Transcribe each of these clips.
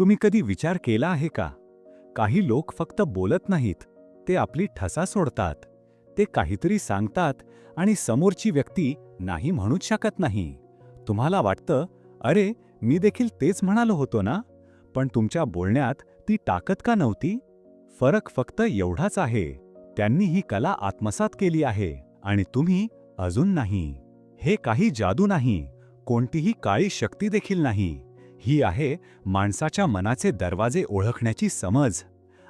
तुम्ही कधी विचार केला आहे का? काही लोक फक्त बोलत नाहीत. ते आपली ठसा सोडतात. ते काहीतरी सांगतात आणि समोरची व्यक्ती नाही म्हणूच शकत नाही. तुम्हाला वाटतं अरे मी देखील तेच म्हणालो होतो ना? पण तुमच्या बोलण्यात ती ताकद का नव्हती? फरक फक्त एवढाच आहे. त्यांनी ही कला आत्मसात केली आहे आणि तुम्ही अजून नाही. हे काही जादू नाही. कोणतीही काळी शक्ती देखील नाही. ही आहे माणसाच्या मनाचे दरवाजे ओळखण्याची समज.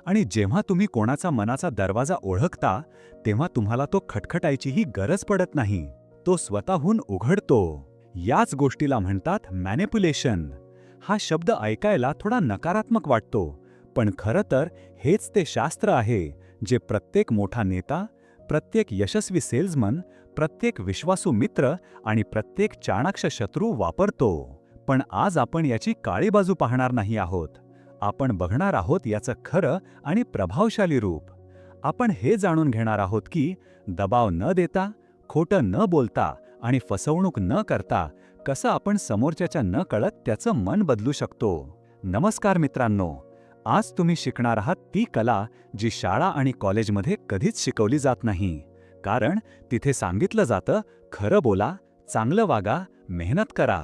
आणि जेव्हा तुम्ही कोणाचा मनाचा दरवाजा ओळखता तेव्हा तुम्हाला तो खटखटायचीही गरज पडत नाही. तो स्वतःहून उघडतो. याच गोष्टीला म्हणतात मॅनिप्युलेशन हा शब्द ऐकायला थोडा नकारात्मक वाटतो. पण खरं तर हेच ते शास्त्र आहे जे प्रत्येक मोठा नेता प्रत्येक यशस्वी सेल्समन प्रत्येक विश्वासू मित्र आणि प्रत्येक चाणाक्ष शत्रू वापरतो. पण आज आपण याची काळी बाजू पाहणार नाही आहोत. आपण बघणार आहोत याचं खरं आणि प्रभावशाली रूप. आपण हे जाणून घेणार आहोत की दबाव न देता खोटं न बोलता आणि फसवणूक न करता कसं आपण समोरच्याच्या न कळत त्याचं मन बदलू शकतो. नमस्कार मित्रांनो आज तुम्ही शिकणार आहात ती कला जी शाळा आणि कॉलेजमध्ये कधीच शिकवली जात नाही. कारण तिथे सांगितलं जातं खरं बोला चांगलं वागा मेहनत करा.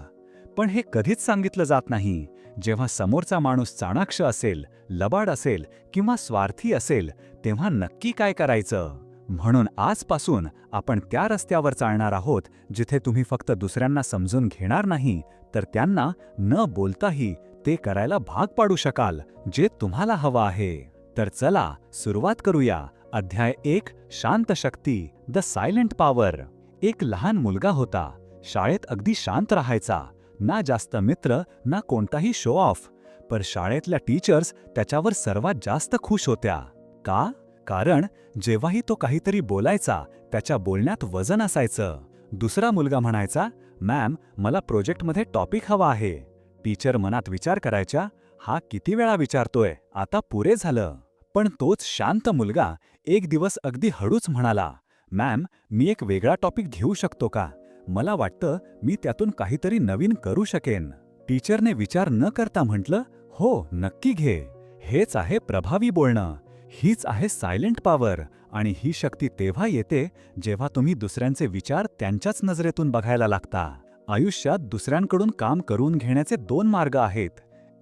पण हे कधीच सांगितलं जात नाही. जेव्हा समोरचा माणूस चाणाक्ष असेल लबाड असेल किंवा स्वार्थी असेल तेव्हा नक्की काय करायचं? म्हणून आजपासून आपण त्या रस्त्यावर चालणार आहोत जिथे तुम्ही फक्त दुसऱ्यांना समजून घेणार नाही तर त्यांना न बोलताही ते करायला भाग पाडू शकाल जे तुम्हाला हवं आहे. तर चला सुरुवात करूया. अध्याय एक शांत शक्ती द सायलेंट पॉवर. एक लहान मुलगा होता. शाळेत अगदी शांत राहायचा. ना जास्त मित्र ना कोणताही शो ऑफ पर शाळेतल्या टीचर्स त्याच्यावर सर्वात जास्त खुश होत्या. का? कारण जेव्हाही तो काहीतरी बोलायचा त्याच्या बोलण्यात वजन असायचं. दुसरा मुलगा म्हणायचा मॅम मला प्रोजेक्टमध्ये टॉपिक हवा आहे. टीचर मनात विचार करायच्या हा किती वेळा विचारतोय आता पुरे झालं. पण तोच शांत मुलगा एक दिवस अगदी हळूच म्हणाला मॅम मी एक वेगळा टॉपिक घेऊ शकतो का? मला वाटतं मी त्यातून काहीतरी नवीन करू शकेन. टीचरने विचार न करता म्हटलं हो नक्की घे. हेच आहे प्रभावी बोलणं. हीच आहे सायलेंट पॉवर. आणि ही शक्ती तेव्हा येते जेव्हा तुम्ही दुसऱ्यांचे विचार त्यांच्याच नजरेतून बघायला लागता. आयुष्यात दुसऱ्यांकडून काम करून घेण्याचे दोन मार्ग आहेत.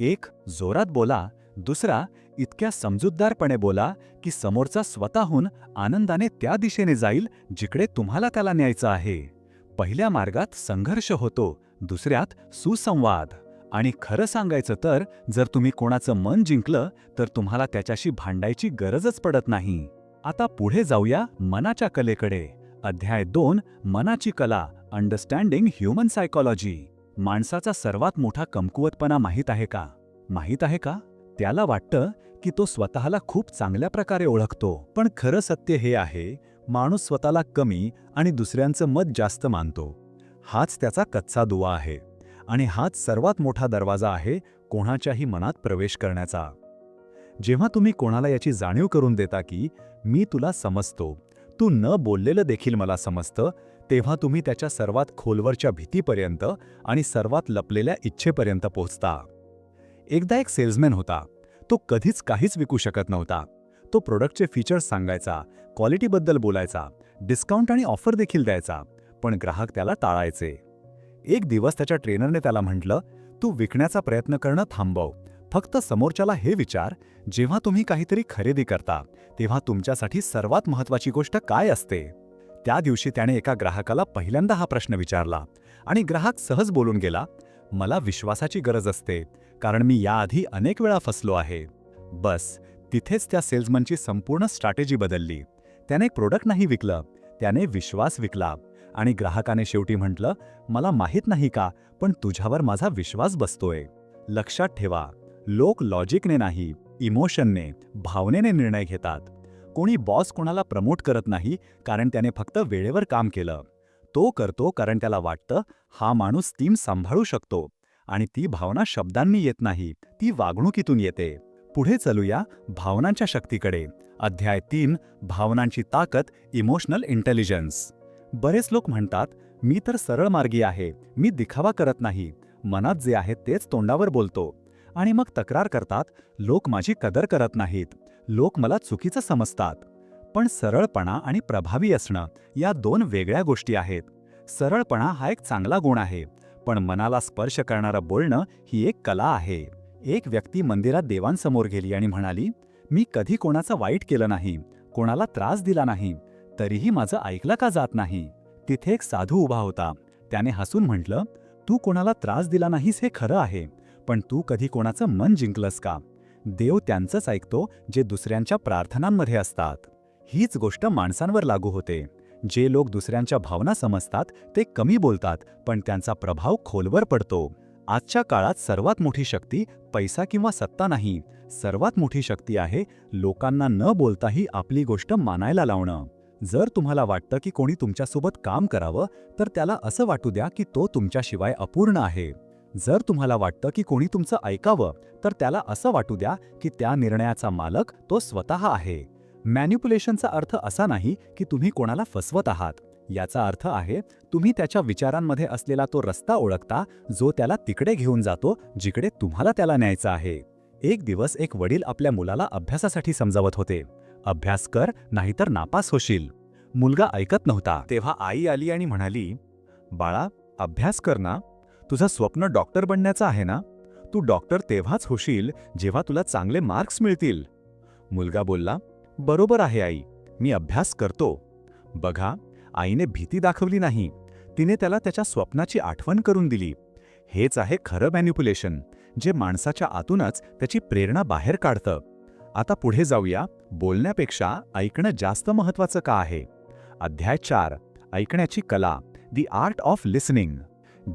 एक जोरात बोला. दुसरा इतक्या समजूतदारपणे बोला की समोरचा स्वतःहून आनंदाने त्या दिशेने जाईल जिकडे तुम्हाला त्याला न्यायचं आहे. पहिल्या मार्गात संघर्ष होतो दुसऱ्यात सुसंवाद. आणि खरं सांगायचं तर जर तुम्ही कोणाचं मन जिंकलं तर तुम्हाला त्याच्याशी भांडायची गरजच पडत नाही. आता पुढे जाऊया मनाच्या कलेकडे. अध्याय दोन मनाची कला अंडरस्टँडिंग ह्युमन सायकॉलॉजी माणसाचा सर्वात मोठा कमकुवतपणा माहीत आहे का? माहीत आहे का? त्याला वाटतं की तो स्वतःला खूप चांगल्या प्रकारे ओळखतो. पण खरं सत्य हे आहे माणूस स्वतःला कमी आणि दुसऱ्यांचं मत जास्त मानतो. हाच त्याचा कच्चा दुवा आहे. आणि हाच सर्वात मोठा दरवाजा आहे कोणाच्याही मनात प्रवेश करण्याचा. जेव्हा तुम्ही कोणाला याची जाणीव करून देता की मी तुला समजतो तू न बोललेलं देखील मला समजतं तेव्हा तुम्ही त्याच्या सर्वात खोलवरच्या भीतीपर्यंत आणि सर्वात लपलेल्या इच्छेपर्यंत पोहोचता. एकदा एक सेल्समॅन होता. तो कधीच काहीच विकू शकत नव्हता. तो प्रोडक्टचे फीचर्स सांगायचा क्वालिटीबद्दल बोलायचा डिस्काउंट आणि ऑफर देखील द्यायचा पण ग्राहक त्याला टाळायचे. एक दिवस त्याच्या ट्रेनरने त्याला म्हटलं तू विकण्याचा प्रयत्न करणं थांबव. फक्त समोरच्याला हे विचार जेव्हा तुम्ही काहीतरी खरेदी करता तेव्हा तुमच्यासाठी सर्वात महत्वाची गोष्ट काय असते? त्या दिवशी त्याने एका ग्राहकाला पहिल्यांदा हा प्रश्न विचारला आणि ग्राहक सहज बोलून गेला मला विश्वासाची गरज असते कारण मी याआधी अनेक वेळा फसलो आहे. बस तिथेच त्या सेल्समनची संपूर्ण स्ट्रॅटेजी बदलली. त्याने एक प्रोडक्ट नाही विकलं. त्याने विश्वास विकला. आणि ग्राहकाने शेवटी म्हटलं मला माहीत नाही का पण तुझ्यावर माझा विश्वास बसतोय. लक्षात ठेवा. लोक लॉजिकने नाही इमोशनने भावनेने निर्णय घेतात. कोणी बॉस कोणाला प्रमोट करत नाही कारण त्याने फक्त वेळेवर काम केलं. तो करतो कारण त्याला वाटतं हा माणूस टीम सांभाळू शकतो. आणि ती भावना शब्दांनी येत नाही. ती वागणुकीतून येते. पुढे चलूया भावनांच्या शक्तीकडे. अध्याय तीन भावनांची ताकद इमोशनल इंटेलिजन्स बरेच लोक म्हणतात मी तर सरळ मार्गी आहे मी दिखावा करत नाही मनात जे आहे तेच तोंडावर बोलतो. आणि मग तक्रार करतात लोक माझी कदर करत नाहीत लोक मला चुकीचं समजतात. पण सरळपणा आणि प्रभावी असणं या दोन वेगळ्या गोष्टी आहेत. सरळपणा हा एक चांगला गुण आहे पण मनाला स्पर्श करणारं बोलणं ही एक कला आहे. एक व्यक्ती मंदिरात देवांसमोर गेली आणि म्हणाली मी कधी कोणाचं वाईट केलं नाही कोणाला त्रास दिला नाही तरीही माझं ऐकलं का जात नाही? तिथे एक साधू उभा होता. त्याने हसून म्हटलं तू कोणाला त्रास दिला नाहीस हे खरं आहे पण तू कधी कोणाचं मन जिंकलंस का? देव त्यांचंच ऐकतो जे दुसऱ्यांच्या प्रार्थनांमध्ये असतात. हीच गोष्ट माणसांवर लागू होते. जे लोक दुसऱ्यांच्या भावना समजतात ते कमी बोलतात पण त्यांचा प्रभाव खोलवर पडतो. आजच्या काळात सर्वात मोठी शक्ती पैसा किंवा सत्ता नाही सर्वात मोठी शक्ती आहे लोकांना न बोलताही आपली गोष्ट मानायला लावणं. जर तुम्हाला वाटतं की कोणी तुमच्यासोबत काम करावं तर त्याला असं वाटू द्या की तो तुमच्याशिवाय अपूर्ण आहे. जर तुम्हाला वाटतं की कोणी तुमचं ऐकावं तर त्याला असं वाटू द्या की त्या निर्णयाचा मालक तो स्वतः आहे. मॅन्युप्युलेशनचा अर्थ असा नाही की तुम्ही कोणाला फसवत आहात. याचा अर्थ आहे तुम्ही त्याच्या विचारांमध्ये असलेला तो रस्ता ओळखता जो त्याला तिकडे घेऊन जातो जिकडे तुम्हाला त्याला न्यायचा आहे. एक दिवस एक वडील आपल्या मुलाला अभ्यासासाठी समजावत होते. अभ्यास कर नाहीतर नापास होशील. मुलगा ऐकत नव्हता. तेव्हा आई आली आणि म्हणाली बाळा अभ्यास कर ना. तुझं स्वप्न डॉक्टर बनण्याचं आहे ना? तू डॉक्टर तेव्हाच होशील जेव्हा तुला चांगले मार्क्स मिळतील. मुलगा बोलला बरोबर आहे आई मी अभ्यास करतो. बघा आईने भीती दाखवली नाही. तिने त्याला त्याच्या स्वप्नाची आठवण करून दिली. हेच आहे खरं मॅन्युप्युलेशन. जे माणसाच्या आतूनच त्याची प्रेरणा बाहेर काढतं. आता पुढे जाऊया. बोलण्यापेक्षा ऐकणं जास्त महत्वाचं का आहे? अध्याय चार. ऐकण्याची कला. दी आर्ट ऑफ लिसनिंग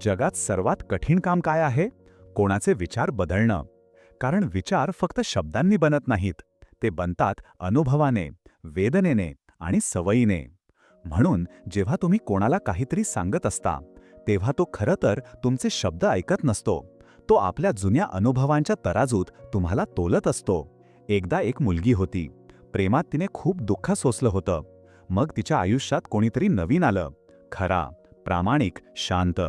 जगात सर्वात कठीण काम काय आहे? कोणाचे विचार बदलणं. कारण विचार फक्त शब्दांनी बनत नाहीत. ते बनतात अनुभवाने वेदनेने आणि सवयीने. म्हणून जेव्हा तुम्ही कोणाला काहीतरी सांगत असता तेव्हा तो खरं तर तुमचे शब्द ऐकत नसतो. तो आपल्या जुन्या अनुभवांच्या तराजूत तुम्हाला तोलत असतो. एकदा एक मुलगी होती. प्रेमात तिने खूप दुःख सोसलं होतं. मग तिच्या आयुष्यात कोणीतरी नवीन आलं. खरा प्रामाणिक शांत.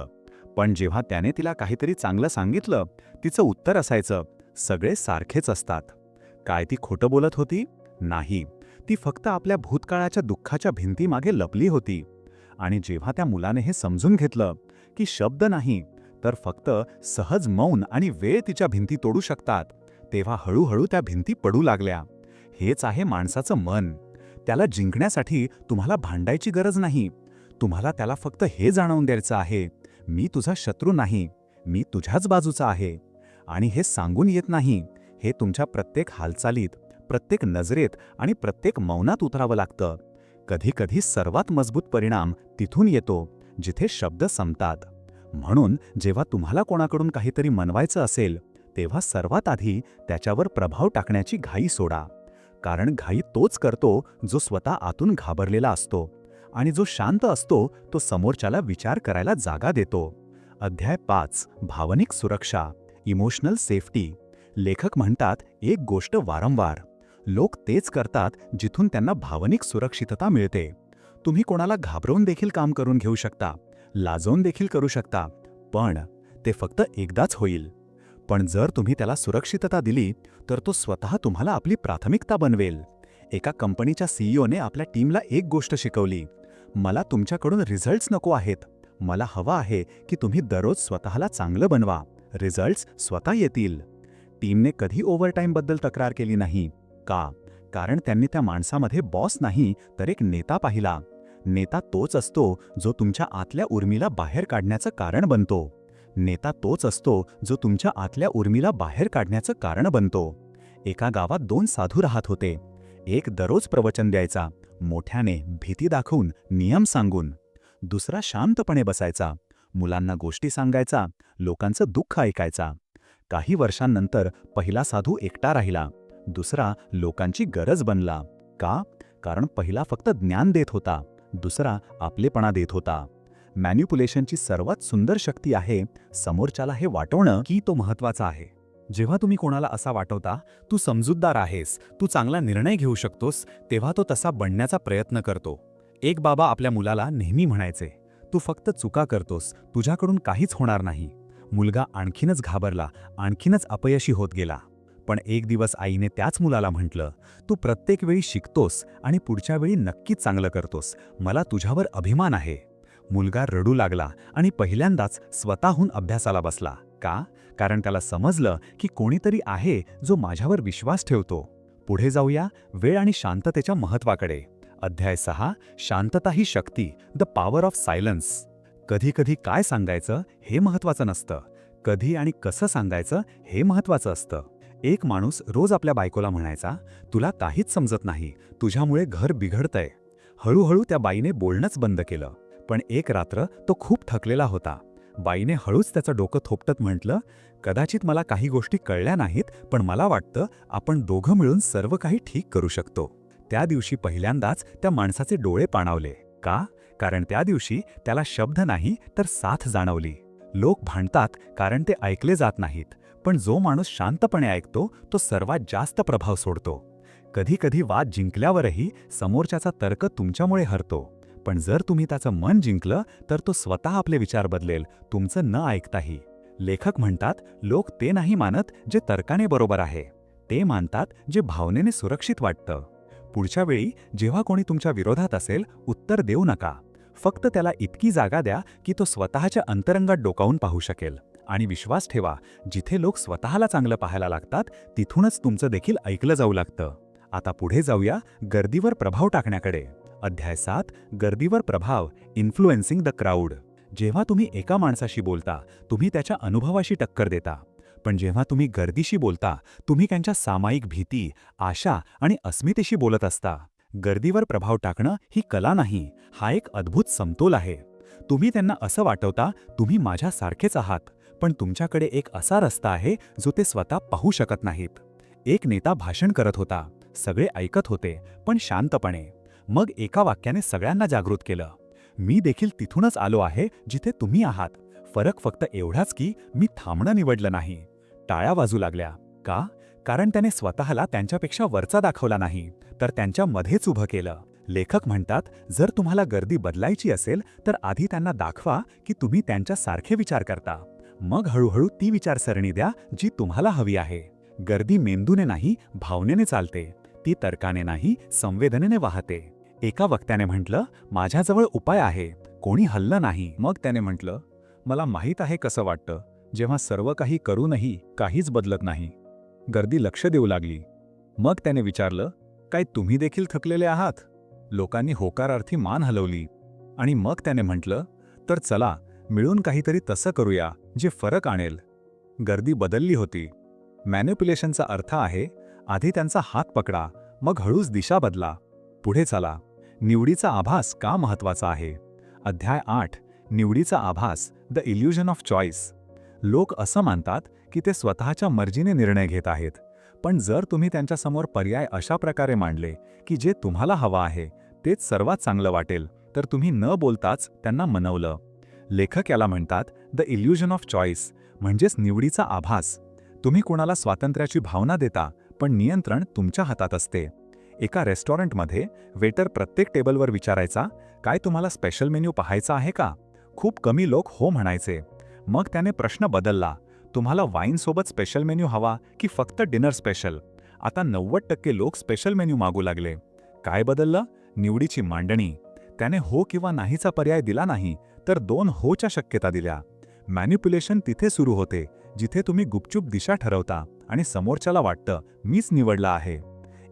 पण जेव्हा त्याने तिला काहीतरी चांगलं सांगितलं तिचं उत्तर असायचं सगळे सारखेच असतात. काय ती खोटं बोलत होती? नाही. ती फक्त आपल्या भूतकाळाच्या दुःखाच्या भिंतीमागे लपली होती. आणि जेव्हा त्या मुलाने हे समजून घेतलं की शब्द नाही तर फक्त सहज मौन आणि वेळ तिच्या भिंती तोडू शकतात. तेव्हा हळूहळू त्या भिंती पडू लागल्या. हेच आहे माणसाचं मन. त्याला जिंकण्यासाठी तुम्हाला भांडायची गरज नाही. तुम्हाला त्याला फक्त हे जाणवून द्यायचं आहे मी तुझा शत्रू नाही मी तुझ्याच बाजूचा आहे. आणि हे सांगून येत नाही. हे तुमच्या प्रत्येक हालचालीत प्रत्येक नजरेत आणि प्रत्येक मौनात उतरावं लागतं. कधीकधी सर्वात मजबूत परिणाम तिथून येतो जिथे शब्द संपतात. म्हणून जेव्हा तुम्हाला कोणाकडून काहीतरी मनवायचं असेल तेव्हा सर्वात आधी त्याच्यावर प्रभाव टाकण्याची घाई सोडा. कारण घाई तोच करतो जो स्वतः आतून घाबरलेला असतो आणि जो शांत असतो तो समोरच्याला विचार करायला जागा देतो. अध्याय पाच भावनिक सुरक्षा इमोशनल सेफ्टी लेखक म्हणतात एक गोष्ट वारंवार. लोक तेच करतात जिथून त्यांना भावनिक सुरक्षितता मिळते. तुम्ही कोणाला घाबरवून देखील काम करून घेऊ शकता. लाजवून देखील करू शकता पण ते फक्त एकदाच होईल. पण जर तुम्ही त्याला सुरक्षितता दिली तर तो स्वतः तुम्हाला आपली प्राथमिकता बनवेल. एका कंपनीच्या सीईओने आपल्या टीमला एक गोष्ट शिकवली मला तुमच्याकडून रिझल्ट्स नको आहेत. मला हवा आहे की तुम्ही दररोज स्वतःला चांगलं बनवा. रिझल्ट्स स्वतः येतील. टीमने कधी ओव्हरटाईमबद्दल तक्रार केली नाही. का? कारण त्यांनी त्या माणसामध्ये बॉस नाही तर एक नेता पाहिला. नेता तोच असतो जो तुमच्या आतल्या उर्मीला बाहेर काढण्याचं कारण बनतो. नेता तोच असतो जो तुमच्या आतल्या उर्मीला बाहेर काढण्याचं कारण बनतो. एका गावात दोन साधू राहत होते. एक दररोज प्रवचन द्यायचा मोठ्याने भीती दाखवून नियम सांगून. दुसरा शांतपणे बसायचा मुलांना गोष्टी सांगायचा लोकांचं दुःख ऐकायचा. काही वर्षांनंतर पहिला साधू एकटा राहिला दुसरा लोकांची गरज बनला. का? कारण पहिला फक्त ज्ञान देत होता. दुसरा आपलेपणा देत होता. मॅन्युप्युलेशनची सर्वात सुंदर शक्ती आहे समोरच्याला हे वाटवणं की तो महत्त्वाचा आहे. जेव्हा तुम्ही कोणाला असा वाटवता तू समजूतदार आहेस तू चांगला निर्णय घेऊ शकतोस तेव्हा तो तसा बनण्याचा प्रयत्न करतो. एक बाबा आपल्या मुलाला नेहमी म्हणायचे तू फक्त चुका करतोस तुझ्याकडून काहीच होणार नाही. मुलगा आणखीनच घाबरला आणखीनच अपयशी होत गेला. पण एक दिवस आईने त्याच मुलाला म्हटलं तू प्रत्येक वेळी शिकतोस आणि पुढच्या वेळी नक्कीच चांगलं करतोस. मला तुझ्यावर अभिमान आहे. मुलगा रडू लागला आणि पहिल्यांदाच स्वतःहून अभ्यासाला बसला. का? कारण त्याला समजलं की कोणीतरी आहे जो माझ्यावर विश्वास ठेवतो. पुढे जाऊया वेळ आणि शांततेच्या महत्वाकडे. अध्याय सहा शांतता ही शक्ती द पॉवर ऑफ सायलन्स. कधी कधी काय सांगायचं हे महत्वाचं नसतं. कधी आणि कसं सांगायचं हे महत्वाचं असतं. एक माणूस रोज आपल्या बायकोला म्हणायचा तुला काहीच समजत नाही तुझ्यामुळे घर बिघडतंय. हळूहळू त्या बाईने बोलणंच बंद केलं. पण एक रात्र तो खूप थकलेला होता. बाईने हळूच त्याचं डोकं थोपटत म्हटलं कदाचित मला काही गोष्टी कळल्या नाहीत पण मला वाटतं आपण दोघं मिळून सर्व काही ठीक करू शकतो. त्या दिवशी पहिल्यांदाच त्या माणसाचे डोळे पाणावले. का? कारण त्या दिवशी त्याला शब्द नाही तर साथ जाणवली. लोक भांडतात कारण ते ऐकले जात नाहीत. पण जो माणूस शांतपणे ऐकतो तो सर्वात जास्त प्रभाव सोडतो. कधी कधी वाद जिंकल्यावरही समोरच्याचा तर्क तुमच्यामुळे हरतो. पण जर तुम्ही त्याचं मन जिंकलं तर तो स्वतः आपले विचार बदलेल तुमचं न ऐकताही. लेखक म्हणतात लोक ते नाही मानत जे तर्काने बरोबर आहे. ते मानतात जे भावनेने सुरक्षित वाटतं. पुढच्या वेळी जेव्हा कोणी तुमच्या विरोधात असेल उत्तर देऊ नका. फक्त त्याला इतकी जागा द्या की तो स्वतःच्या अंतरंगात डोकावून पाहू शकेल. आणि विश्वास ठेवा जिथे लोक स्वतःला चांगलं पाहायला लागतात तिथूनच तुमचं देखील ऐकलं जाऊ लागतं. आता पुढे जाऊया गर्दीवर प्रभाव टाकण्याकडे. अध्याय सात गर्दीवर प्रभाव इन्फ्लुएन्सिंग द क्राऊड जेव्हा तुम्ही एका माणसाशी बोलता तुम्ही त्याच्या अनुभवाशी टक्कर देता. पण जेव्हा तुम्ही गर्दीशी बोलता तुम्ही त्यांच्या सामायिक भीती आशा आणि अस्मितेशी बोलत असता. गर्दीवर प्रभाव टाकणं ही कला नाही हा एक अद्भुत समतोल आहे. तुम्ही त्यांना असं वाटवता तुम्ही माझ्यासारखेच आहात. पण तुमच्याकडे एक असा रस्ता आहे जो ते स्वतः पाहू शकत नाहीत. एक नेता भाषण करत होता. सगळे ऐकत होते पण शांतपणे. मग एका वाक्याने सगळ्यांना जागृत केलं. मी देखील तिथूनच आलो आहे जिथे तुम्ही आहात. फरक फक्त एवढाच की मी थांबणं निवडलं नाही. टाळ्या वाजू लागल्या. का? कारण त्याने स्वतःला त्यांच्यापेक्षा वरचा दाखवला नाही. तर त्यांच्या मध्येच उभं केलं. लेखक म्हणतात जर तुम्हाला गर्दी बदलायची असेल तर आधी त्यांना दाखवा की तुम्ही त्यांच्यासारखे विचार करता. मग हळूहळू ती विचारसरणी द्या जी तुम्हाला हवी आहे. गर्दी मेंदूने नाही भावनेने चालते. ती तर्काने नाही संवेदनेने वाहते. एका वक्त्याने म्हटलं माझ्याजवळ उपाय आहे. कोणी हल्लं नाही. मग त्याने म्हटलं मला माहीत आहे कसं वाटतं. जेव्हा सर्व काही करूनही काहीच बदलत नाही. गर्दी लक्ष देऊ लागली. मग त्याने विचारलं काय तुम्ही देखील थकलेले आहात? लोकांनी होकारार्थी मान हलवली. आणि मग त्याने म्हटलं तर चला मिळून काहीतरी तसं करूया जे फरक आणेल. गर्दी बदलली होती. मॅन्युप्युलेशनचा अर्थ आहे आधी त्यांचा हात पकडा मग हळूच दिशा बदला. पुढे चला. निवडीचा आभास का महत्त्वाचा आहे? अध्याय आठ. निवडीचा आभास द इल्युजन ऑफ चॉईस लोक असं मानतात की ते स्वतःच्या मर्जीने निर्णय घेत आहेत. पण जर तुम्ही त्यांच्यासमोर पर्याय अशा प्रकारे मांडले की जे तुम्हाला हवं आहे तेच सर्वात चांगलं वाटेल तर तुम्ही न बोलताच त्यांना मनवलं. लेखक याला म्हणतात द इल्युजन ऑफ चॉईस म्हणजेच निवडीचा आभास. तुम्ही कोणाला स्वातंत्र्याची भावना देता पण नियंत्रण तुमच्या हातात असते. एका रेस्टॉरंटमध्ये वेटर प्रत्येक टेबलवर विचारायचा काय तुम्हाला स्पेशल मेन्यू पाहायचा आहे का? खूप कमी लोक हो म्हणायचे. मग त्याने प्रश्न बदलला तुम्हाला वाईनसोबत स्पेशल मेन्यू हवा की फक्त डिनर स्पेशल? आता नव्वद टक्के लोक स्पेशल मेन्यू मागू लागले. काय बदललं? निवडीची मांडणी. त्याने हो किंवा नाहीचा पर्याय दिला नाही. तर दोन होच्या शक्यता दिल्या. मॅन्युप्युलेशन तिथे सुरू होते जिथे तुम्ही गुपचूप दिशा ठरवता आणि समोरच्याला वाटतं मीच निवडला आहे.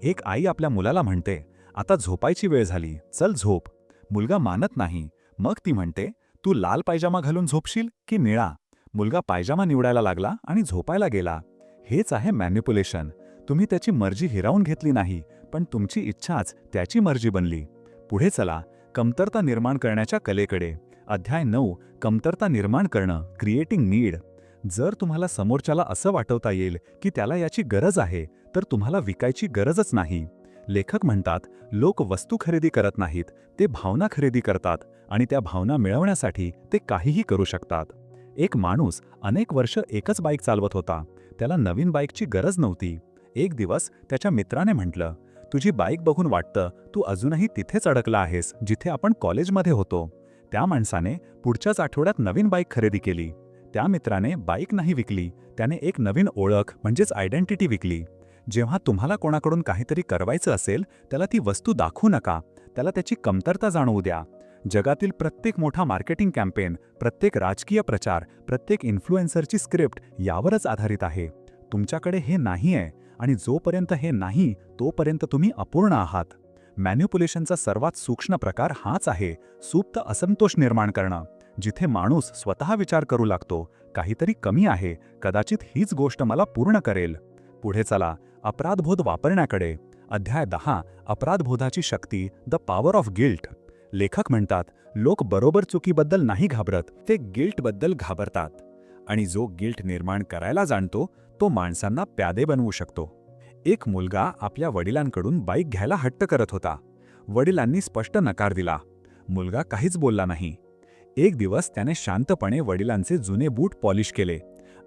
एक आई आपल्या मुलाला म्हणते आता झोपायची वेळ झाली चल झोप. मुलगा मानत नाही. मग ती म्हणते तू लाल पायजामा घालून झोपशील की निळा? मुलगा पायजामा निवडायला लागला आणि झोपायला गेला. हेच आहे मॅन्युप्युलेशन तुम्ही त्याची मर्जी हिरावून घेतली नाही पण तुमची इच्छाच त्याची मर्जी बनली. पुढे चला कमतरता निर्माण करण्याच्या कलेकडे. अध्याय नऊ कमतरता निर्माण करणं क्रिएटिंग नीड जर तुम्हाला समोरच्याला असं वाटवता येईल की त्याला याची गरज आहे तर तुम्हाला विकायची गरजच नाही. लेखक म्हणतात लोक वस्तू खरेदी करत नाहीत ते भावना खरेदी करतात आणि त्या भावना मिळवण्यासाठी ते काहीही करू शकतात. एक माणूस अनेक वर्ष एकच बाईक चालवत होता. त्याला नवीन बाईकची गरज नव्हती. एक दिवस त्याच्या मित्राने म्हटलं तुझी बाईक बघून वाटतं तू अजूनही तिथेच अडकला आहेस जिथे आपण कॉलेजमध्ये होतो. त्या माणसाने पुढच्याच आठवड्यात नवीन बाईक खरेदी केली. त्या मित्राने बाईक नाही विकली त्याने एक नवीन ओळख म्हणजेच आयडेंटिटी विकली. जेव्हा तुम्हाला कोणाकडून काहीतरी करवायचं असेल त्याला ती वस्तू दाखवू नका. त्याला त्याची कमतरता जाणवू द्या. जगातील प्रत्येक मोठा मार्केटिंग कॅम्पेन प्रत्येक राजकीय प्रचार प्रत्येक इन्फ्लुएन्सरची स्क्रिप्ट यावरच आधारित आहे. तुमच्याकडे हे नाही आहे आणि जोपर्यंत हे नाही तोपर्यंत तुम्ही अपूर्ण आहात. मॅन्युप्युलेशनचा सर्वात सूक्ष्म प्रकार हाच आहे सुप्त असंतोष निर्माण करणं जिथे माणूस स्वतः विचार करू लागतो काहीतरी कमी आहे कदाचित हीच गोष्ट मला पूर्ण करेल. पुढे चला अपराधबोध वापरण्याकडे. अध्याय दहा अपराधबोधाची शक्ती द पॉवर ऑफ गिल्ट. लेखक म्हणतात लोक बरोबर चुकीबद्दल नाही घाबरत ते गिल्टबद्दल घाबरतात. आणि जो गिल्ट निर्माण करायला जाणतो तो माणसांना प्यादे बनवू शकतो. एक मुलगा आपल्या वडिलांकडून बाईक घ्यायला हट्ट करत होता. वडिलांनी स्पष्ट नकार दिला. मुलगा काहीच बोलला नाही. एक दिवस त्याने शांतपणे वडिलांचे जुने बूट पॉलिश केले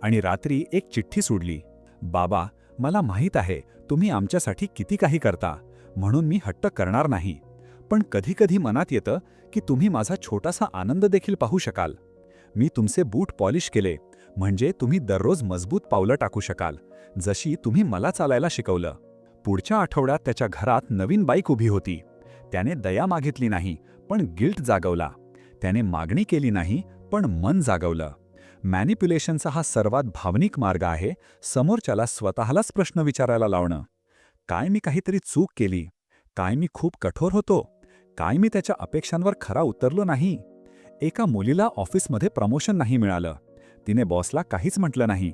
आणि रात्री एक चिठ्ठी सोडली. बाबा मला माहीत आहे तुम्ही आमच्यासाठी किती काही करता म्हणून मी हट्ट करणार नाही. पण कधीकधी मनात येतं की तुम्ही माझा छोटासा आनंद देखील पाहू शकाल. मी तुमचे बूट पॉलिश केले म्हणजे तुम्ही दररोज मजबूत पावलं टाकू शकाल जशी तुम्ही मला चालायला शिकवलं. पुढच्या आठवड्यात त्याच्या घरात नवीन बाईक उभी होती. त्याने दया मागितली नाही पण गिल्ट जागवला. त्याने मागणी केली नाही पण मन जागवलं. मॅनिप्युलेशनचा हा सर्वात भावनिक मार्ग आहे समोरच्याला स्वतःलाच प्रश्न विचारायला लावणं. काय मी काहीतरी चूक केली? काय मी खूप कठोर होतो? काय मी त्याच्या अपेक्षांवर खरा उतरलो नाही? एका मुलीला ऑफिसमध्ये प्रमोशन नाही मिळालं. तिने बॉसला काहीच म्हटलं नाही.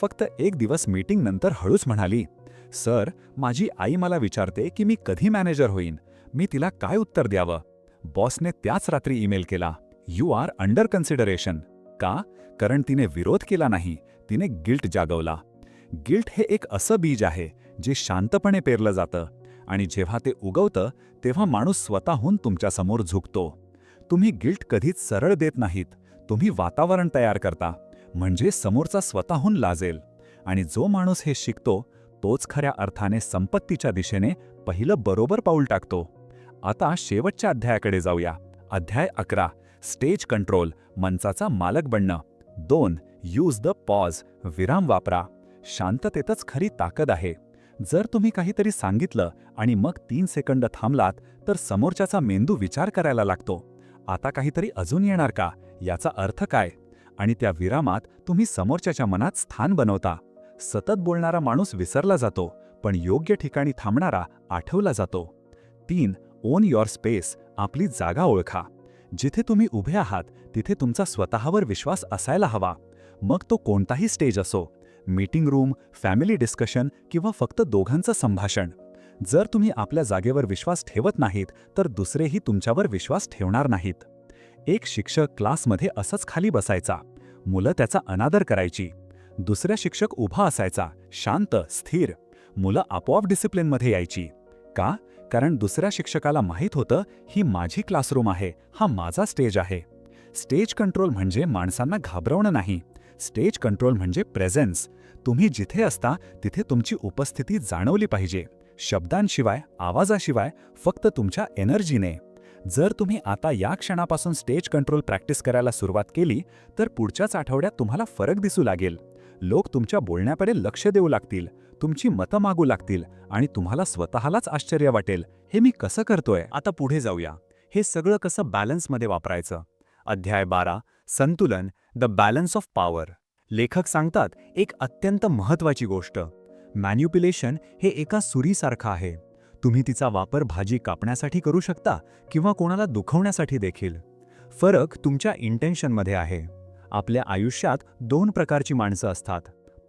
फक्त एक दिवस मीटिंग नंतर हळूच म्हणाली सर माझी आई मला विचारते की मी कधी मॅनेजर होईन. मी तिला काय उत्तर द्यावं? बॉसने त्याच रात्री ईमेल केला यू आर अंडर कन्सिडरेशन. का? कारण तिने विरोध केला नाही. तिने गिल्ट जागवला. गिल्ट हे एक असं बीज आहे जे शांतपणे पेरलं जातं. आणि जेव्हा ते उगवतं तेव्हा माणूस स्वतःहून तुमच्यासमोर झुकतो. तुम्ही गिल्ट कधीच सरळ देत नाहीत. तुम्ही वातावरण तयार करता. म्हणजे समोरचा स्वतःहून लाजेल. आणि जो माणूस हे शिकतो तोच खऱ्या अर्थाने संपत्तीच्या दिशेने पहिलं बरोबर पाऊल टाकतो. आता शेवटच्या अध्यायाकडे जाऊया. अध्याय अकरा स्टेज कंट्रोल मंचाचा मालक बनणं. दोन यूज द पॉज विराम वापरा. शांततेतच खरी ताकद आहे. जर तुम्ही काहीतरी सांगितलं आणि मग तीन सेकंद थांबलात तर समोरच्याचा मेंदू विचार करायला लागतो. आता काहीतरी अजून येणार का? याचा अर्थ काय? आणि त्या विरामात तुम्ही समोरच्याच्या मनात स्थान बनवता. सतत बोलणारा माणूस विसरला जातो पण योग्य ठिकाणी थांबणारा आठवला जातो. तीन ओन युअर स्पेस आपली जागा ओळखा. जिथे तुम्ही उभे आहात तिथे तुमचा स्वतःवर विश्वास असायला हवा. मग तो कोणताही स्टेज असो मीटिंग रूम फॅमिली डिस्कशन किंवा फक्त दोघांचं संभाषण. जर तुम्ही आपल्या जागेवर विश्वास ठेवत नाहीत तर दुसरेही तुमच्यावर विश्वास ठेवणार नाहीत. एक शिक्षक क्लासमध्ये असंच खाली बसायचा. मुलं त्याचा अनादर करायची. दुसऱ्या शिक्षक उभा असायचा. शांत स्थिर. मुलं आपोआप डिसिप्लिनमध्ये यायची. का? कारण दुसऱ्या शिक्षकाला माहीत होतं ही माझी क्लासरूम आहे. हा माझा स्टेज आहे. स्टेज कंट्रोल म्हणजे माणसांना घाबरवणं नाही. स्टेज कंट्रोल म्हणजे प्रेझेन्स. तुम्ही जिथे असता तिथे तुमची उपस्थिती जाणवली पाहिजे. शब्दांशिवाय आवाजाशिवाय फक्त तुमच्या एनर्जीने. जर तुम्ही आता या क्षणापासून स्टेज कंट्रोल प्रॅक्टिस करायला सुरुवात केली तर पुढच्याच आठवड्यात तुम्हाला फरक दिसू लागेल. लोक तुमच्या बोलण्याकडे लक्ष देऊ लागतील तुमची मतं मागू लागतील आणि तुम्हाला स्वतःलाच आश्चर्य वाटेल. हे मी कसं करतोय? आता पुढे जाऊया. हे सगळं कसं बॅलन्समध्ये वापरायचं? अध्याय बारा संतुलन द बॅलन्स ऑफ पॉवर. लेखक सांगतात एक अत्यंत महत्त्वाची गोष्ट. मॅन्युप्युलेशन हे एका सुरीसारखं आहे. तुम्ही तिचा वापर भाजी कापण्यासाठी करू शकता किंवा कोणाला दुखवण्यासाठी देखील. फरक तुमच्या इंटेन्शनमध्ये आहे. आपल्या आयुष्यात दोन प्रकारची माणसं असतात.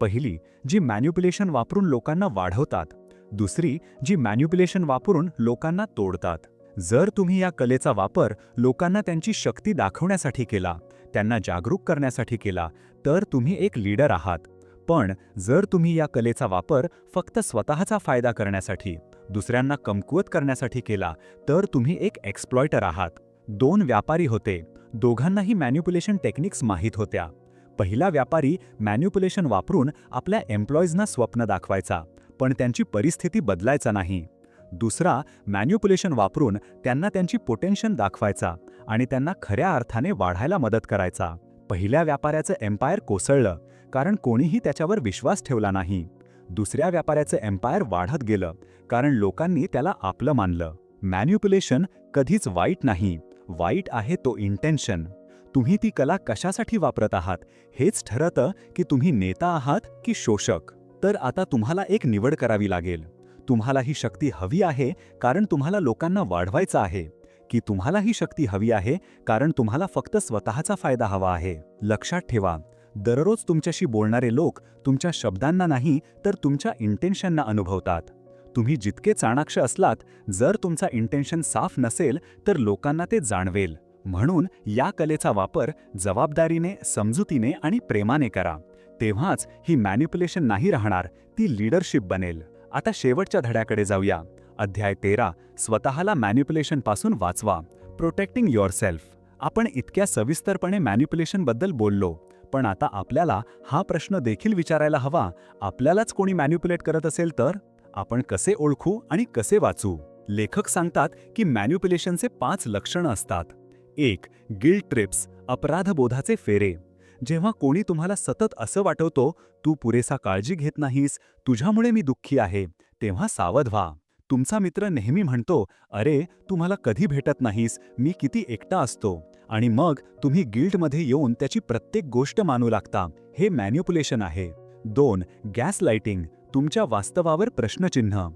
पहिली जी मॅन्युप्युलेशन वापरून लोकांना वाढवतात. दुसरी जी मॅन्युप्युलेशन वापरून लोकांना तोडतात. जर तुम्ही या कलेचा वापर लोकांना त्यांची शक्ती दाखवण्यासाठी केला त्यांना जागरूक करण्यासाठी केला तर तुम्ही एक लीडर आहात. पण जर तुम्ही या कलेचा वापर फक्त स्वतःचा फायदा करण्यासाठी दुसऱ्यांना कमकुवत करण्यासाठी केला तर तुम्ही एक एक्सप्लॉयटर आहात. दोन व्यापारी होते. दोघांनाही मॅन्युप्युलेशन टेक्निक्स माहीत होत्या. पहिला व्यापारी मॅन्युप्युलेशन वापरून आपल्या एम्प्लॉईजना स्वप्न दाखवायचा पण त्यांची परिस्थिती बदलायचा नाही. दुसरा मॅन्युप्युलेशन वापरून त्यांना त्यांची पोटेन्शियल दाखवायचा आणि त्यांना खऱ्या अर्थाने वाढायला मदत करायचा. पहिल्या व्यापाऱ्याचं एम्पायर कोसळलं कारण कोणीही त्याच्यावर विश्वास ठेवला नाही. दुसऱ्या व्यापाऱ्याचं एम्पायर वाढत गेलं कारण लोकांनी त्याला आपलं मानलं. मॅन्युप्युलेशन कधीच वाईट नाही. वाईट आहे तो इंटेन्शन तुम्ही ती कला कशासाठी वापरत आहात? हेच ठरतं की तुम्ही नेता आहात की शोषक. तर आता तुम्हाला एक निवड करावी लागेल. तुम्हाला ही शक्ती हवी आहे कारण तुम्हाला लोकांना वाढवायचं आहे. की तुम्हाला ही शक्ती हवी आहे कारण तुम्हाला फक्त स्वतःचा फायदा हवा आहे. लक्षात ठेवा दररोज तुमच्याशी बोलणारे लोक तुमच्या शब्दांना नाही तर तुमच्या इंटेन्शनना अनुभवतात. तुम्ही जितके चाणाक्ष असलात जर तुमचा इंटेन्शन साफ नसेल तर लोकांना ते जाणवेल. म्हणून या कलेचा वापर जबाबदारीने समजुतीने आणि प्रेमाने करा. तेव्हाच ही मॅन्युप्युलेशन नाही राहणार ती लीडरशिप बनेल. आता शेवटच्या धड्याकडे जाऊया. अध्याय तेरा स्वतःला मॅन्युप्युलेशनपासून वाचवा. प्रोटेक्टिंग युअरसेल्फ आपण इतक्या सविस्तरपणे मॅन्युप्युलेशनबद्दल बोललो. पण आता आपल्याला हा प्रश्न देखील विचारायला हवा. आपल्यालाच कोणी मॅन्युप्युलेट करत असेल तर? आपण कसे ओळखू आणि कसे वाचू? लेखक सांगतात की मॅन्युप्युलेशनचे पाच लक्षणं असतात. एक गिल्ड ट्रिप्स अपराधबोधाचे फेरे. जेव्हा कोणी तुम्हाला सतत असं वाटवतो तू पुरेसा काळजी घेत नाहीस तुझ्यामुळे मी दुःखी आहे तेव्हा सावध व्हा. तुमचा मित्र नेहमी म्हणतो अरे तू मला कधी भेटत नाहीस मी किती एकटा असतो. आणि मग तुम्ही गिल्टमध्ये येऊन त्याची प्रत्येक गोष्ट मानू लागता. हे मॅन्युप्युलेशन आहे. दोन गॅस लाइटिंग तुमच्या वास्तवावर प्रश्नचिन्ह.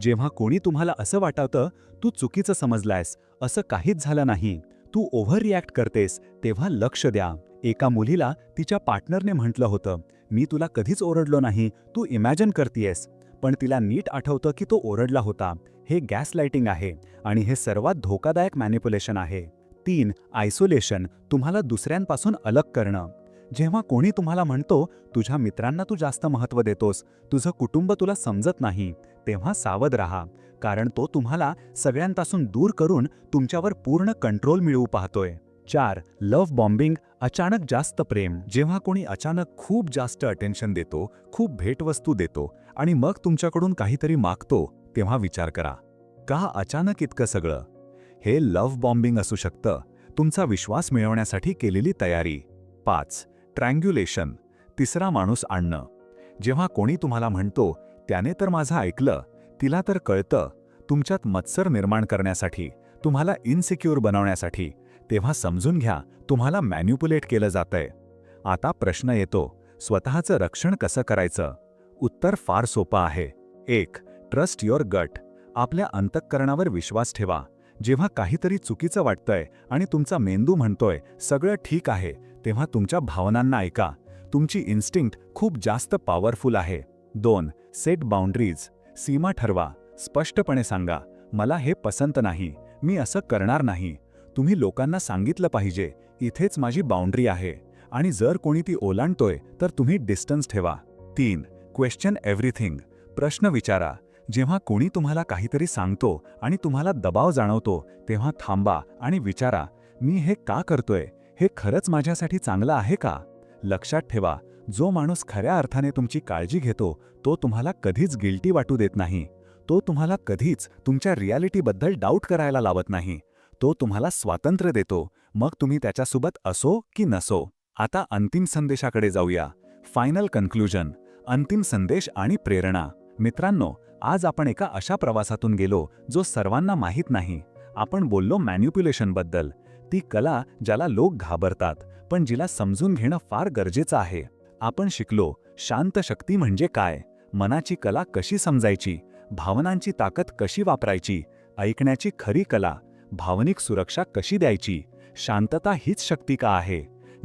जेव्हा कोणी तुम्हाला असं वाटवतं तू चुकीचं समजलायस असं काहीच झालं नाही. तू ओव्हर रिॲक्ट करतेस तेव्हा लक्ष द्या. एका मुलीला तिच्या पार्टनरने म्हटलं होतं मी तुला कधीच ओरडलो नाही तू इमॅजिन करतीयस. पण तिला नीट आठवतं की तो ओरडला होता. हे गॅस लाइटिंग आहे आणि हे सर्वात धोकादायक मॅन्युप्युलेशन आहे. तीन आयसोलेशन तुम्हाला दुसऱ्यांपासून अलग करणं. जेव्हा कोणी तुम्हाला म्हणतो तुझ्या मित्रांना तू जास्त महत्त्व देतोस तुझं कुटुंब तुला समजत नाही तेव्हा सावध राहा कारण तो तुम्हाला सगळ्यांपासून दूर करून तुमच्यावर पूर्ण कंट्रोल मिळवू पाहतोय. चार लव्ह बॉम्बिंग अचानक जास्त प्रेम. जेव्हा कोणी अचानक खूप जास्त अटेन्शन देतो खूप भेटवस्तू देतो आणि मग तुमच्याकडून काहीतरी मागतो तेव्हा विचार करा. का अचानक इतकं सगळं? हे लव्ह बॉम्बिंग असू शकतं. तुमचा विश्वास मिळवण्यासाठी केलेली तयारी. पाच ट्रँग्युलेशन. तिसरा माणूस आणणं. जेव्हा कोणी तुम्हाला म्हणतो त्याने तर माझं ऐकलं. तिला तर कळतं. तुमच्यात मत्सर निर्माण करण्यासाठी तुम्हाला इनसिक्युअर बनवण्यासाठी तेव्हा समजून घ्या तुम्हाला मॅन्युप्युलेट केलं जातंय. आता प्रश्न येतो स्वतःचं रक्षण कसं करायचं? उत्तर फार सोपं आहे. एक ट्रस्ट युअर गट. आपल्या अंतःकरणावर विश्वास ठेवा. जेव्हा काहीतरी चुकीचं वाटतंय आणि तुमचा मेंदू म्हणतोय सगळं ठीक आहे तेव्हा तुमच्या भावनांना ऐका. तुमची इन्स्टिंक्ट खूप जास्त पॉवरफुल आहे. दोन सेट बाउंड्रीज. सीमा ठरवा. स्पष्टपणे सांगा मला हे पसंत नाही. मी असं करणार नाही. तुम्ही लोकांना सांगितलं पाहिजे. इथेच माझी बाउंड्री आहे. आणि जर कोणी ती ओलांडतोय तर तुम्ही डिस्टन्स ठेवा. तीन क्वेश्चन एव्हरीथिंग. प्रश्न विचारा. जेव्हा कोणी तुम्हाला काहीतरी सांगतो आणि तुम्हाला दबाव जाणवतो तेव्हा थांबा आणि विचारा मी हे का करतोय? हे खरंच माझ्यासाठी चांगलं आहे का? लक्षात ठेवा जो माणूस खऱ्या अर्थाने तुमची काळजी घेतो तो तुम्हाला कधीच गिल्टी वाटू देत नाही. तो तुम्हाला कधीच तुमच्या रियालिटीबद्दल डाऊट करायला लावत नाही. तो तुम्हाला स्वातंत्र्य देतो. मग तुम्ही त्याच्यासोबत असो की नसो. आता अंतिम संदेशाकडे जाऊया. Final conclusion. अंतिम संदेश आणि प्रेरणा. मित्रांनो आज आपण एका अशा प्रवासातून गेलो जो सर्वांना माहीत नाही. आपण बोललो मॅन्युप्युलेशनबद्दल. ती कला ज्याला लोक घाबरतात पण जिला समजून घेणं फार गरजेचं आहे. आपण शिकलो शांत शक्ती म्हणजे काय? मनाची कला कशी समजायची? भावनांची ताकद कशी वापरायची? ऐकण्याची खरी कला भावनिक सुरक्षा कशी द्यायची? शांतता हीच शक्ती का आहे?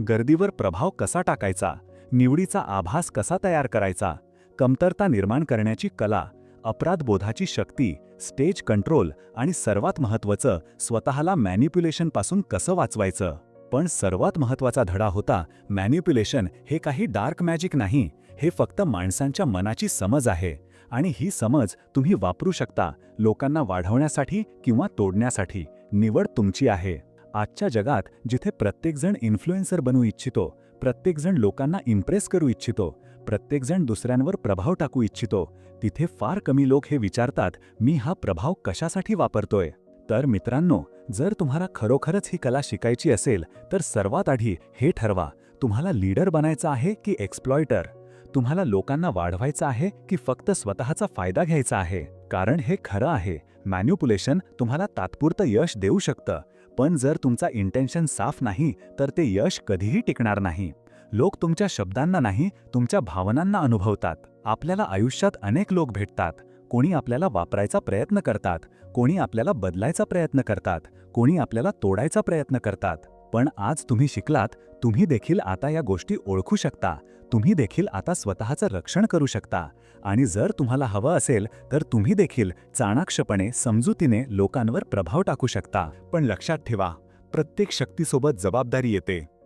गर्दीवर प्रभाव कसा टाकायचा? निवडीचा आभास कसा तयार करायचा? कमतरता निर्माण करण्याची कला अपराधबोधाची शक्ती स्टेज कंट्रोल आणि सर्वात महत्त्वाचं स्वतःला मॅन्युप्युलेशनपासून कसं वाचवायचं? पण सर्वात महत्त्वाचा धडा होता मॅन्युप्युलेशन हे काही डार्क मॅजिक नाही हे फक्त माणसांच्या मनाची समज आहे आणि ही समज तुम्ही वापरू शकता लोकांना वाढवण्यासाठी किंवा तोडण्यासाठी. निवड तुमची आहे. आजच्या जगात जिथे प्रत्येकजण इन्फ्लुएन्सर बनू इच्छितो प्रत्येकजण लोकांना इम्प्रेस करू इच्छितो प्रत्येकजण दुसऱ्यांवर प्रभाव टाकू इच्छितो. तिथे फार कमी लोक हे विचारतात मी हा प्रभाव कशासाठी वापरतोय? तर मित्रांनो जर तुम्हाला खरोखरच ही कला शिकायची असेल तर सर्वात आधी हे ठरवा तुम्हाला लीडर बनायचं आहे की एक्सप्लॉयटर तुम्हाला लोकांना वाढवायचं आहे की फक्त स्वतःचा फायदा घ्यायचा आहे? कारण हे खरं आहे मॅन्युपुलेशन तुम्हाला तात्पुरतं यश देऊ शकतं पण जर तुमचा इंटेन्शन साफ नाही तर ते यश कधीही टिकणार नाही. लोक तुमच्या शब्दांना नाही तुमच्या भावनांना अनुभवतात. आपल्याला आयुष्यात अनेक लोक भेटतात. कोणी आपल्याला वापरायचा प्रयत्न करतात. कोणी आपल्याला बदलायचा प्रयत्न करतात. कोणी आपल्याला तोडायचा प्रयत्न करतात. पण आज तुम्ही शिकलात तुम्ही देखील आता या गोष्टी ओळखू शकता. तुम्ही देखील आता स्वतःचं रक्षण करू शकता. आणि जर तुम्हाला हवं असेल तर तुम्ही देखील चाणाक्षपणे समजुतीने लोकांवर प्रभाव टाकू शकता. पण लक्षात ठेवा प्रत्येक शक्तीसोबत जबाबदारी येते.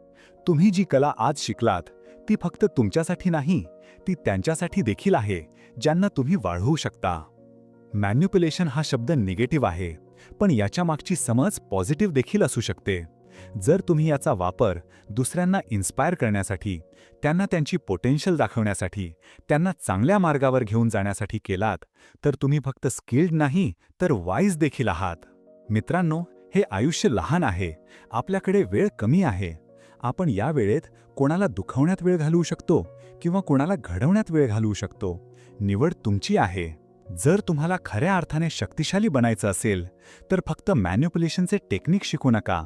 तुम्ही जी कला आज शिकलात ती फक्त तुमच्यासाठी नाही ती त्यांच्यासाठी देखील आहे ज्यांना तुम्ही वाढवू शकता. मॅन्युप्युलेशन हा शब्द निगेटिव्ह आहे पण याच्या मागची समज पॉझिटिव्ह देखील असू शकते. जर तुम्ही याचा वापर दुसऱ्यांना इन्स्पायर करण्यासाठी त्यांना त्यांची पोटेन्शियल दाखवण्यासाठी त्यांना चांगल्या मार्गावर घेऊन जाण्यासाठी केलात तर तुम्ही फक्त स्किल्ड नाही तर वाईज देखील आहात. मित्रांनो हे आयुष्य लहान आहे आपल्याकडे वेळ कमी आहे. आपण या वेळेत कोणाला दुखवण्यात वेळ घालवू शकतो किंवा कोणाला घडवण्यात वेळ घालवू शकतो. निवड तुमची आहे. जर तुम्हाला खऱ्या अर्थाने शक्तिशाली बनायचं असेल तर फक्त मॅन्युप्युलेशनचे टेक्निक शिकू नका.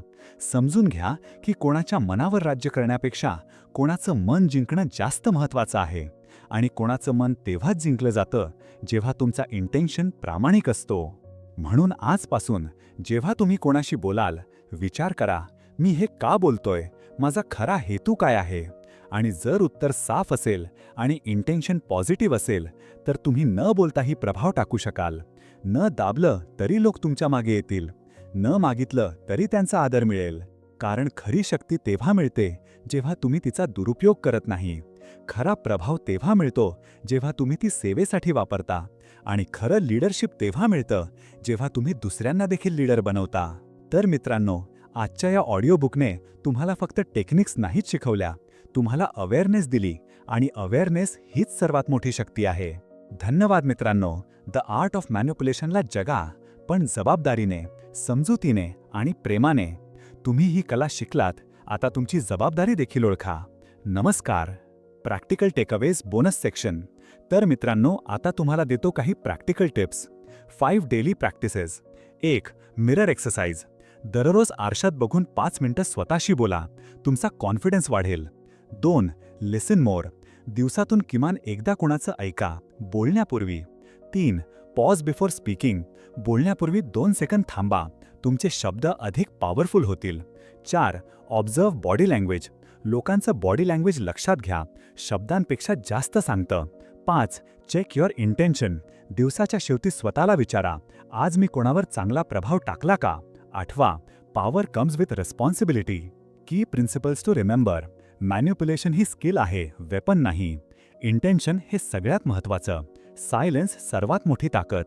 समजून घ्या की कोणाच्या मनावर राज्य करण्यापेक्षा कोणाचं मन जिंकणं जास्त महत्त्वाचं आहे. आणि कोणाचं मन तेव्हाच जिंकलं जातं जेव्हा तुमचा इंटेन्शन प्रामाणिक असतो. म्हणून आजपासून जेव्हा तुम्ही कोणाशी बोलाल विचार करा मी हे का बोलतोय? माझा खरा हेतू काय आहे? आणि जर उत्तर साफ असेल आणि इंटेन्शन पॉझिटिव्ह असेल तर तुम्ही न बोलताही प्रभाव टाकू शकाल. न दाबलं तरी लोक तुमच्या मागे येतील. न मागितलं तरी त्यांचा आदर मिळेल. कारण खरी शक्ती तेव्हा मिळते जेव्हा तुम्ही तिचा दुरुपयोग करत नाही. खरा प्रभाव तेव्हा मिळतो जेव्हा तुम्ही ती सेवेसाठी वापरता. आणि खरं लीडरशिप तेव्हा मिळतं जेव्हा तुम्ही दुसऱ्यांना देखील लीडर बनवता. तर मित्रांनो आजच्या या ऑडिओ बुकने तुम्हाला फक्त टेक्निक्स नाहीच शिकवल्या. तुम्हाला अवेअरनेस दिली आणि अवेअरनेस हीच सर्वात मोठी शक्ती आहे. धन्यवाद मित्रांनो. द आर्ट ऑफ मॅन्युप्युलेशनला जगा पण जबाबदारीने समजुतीने आणि प्रेमाने. तुम्ही ही कला शिकलात आता तुमची जबाबदारी देखील ओळखा. नमस्कार. Practical takeaways bonus section. तर मित्रांनो आता तुम्हाला देतो काही practical tips. Five daily practices. एक मिरर एक्सरसाइज. दररोज आरशात बघून पाच मिनिटं स्वतःशी बोला. तुमचा कॉन्फिडन्स वाढेल. दोन लिसन मोर. दिवसातून किमान एकदा कुणाचं ऐका. बोलण्यापूर्वी. तीन पॉज बिफोर स्पीकिंग. बोलण्यापूर्वी दोन सेकंद थांबा. तुमचे शब्द अधिक पॉवरफुल होतील. चार ऑब्झर्व बॉडी लँग्वेज. लोकांचं बॉडी लँग्वेज लक्षात घ्या. शब्दांपेक्षा जास्त सांगतं. पाच चेक युअर इंटेन्शन. दिवसाच्या शेवटी स्वतःला विचारा. आज मी कोणावर चांगला प्रभाव टाकला का? आठवा power comes with responsibility key principles to remember manipulation he skill आहे वेपन नाही. इंटेन्शन हे सगळ्यात महत्त्वाचं सायलेन्स सर्वात मोठी ताकद.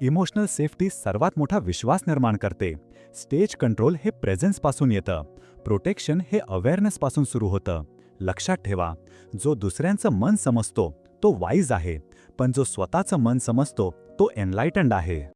इमोशनल सेफ्टी सर्वात मोठा विश्वास निर्माण करते. स्टेज कंट्रोल हे प्रेझेन्सपासून येतं. प्रोटेक्शन हे अवेअरनेसपासून सुरू होतं. लक्षात ठेवा जो दुसऱ्यांचं मन समजतो तो वाईज आहे. पण जो स्वतःचं मन समजतो तो एनलायटंड आहे.